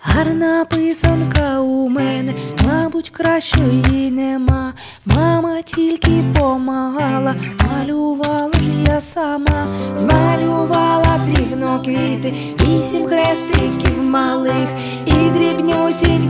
Гарна писанка у мене, мабуть, кращої нема. Мама тільки помагала, малювала ж я сама, квіти, вісім хрестиків малих і дрібнюсіньку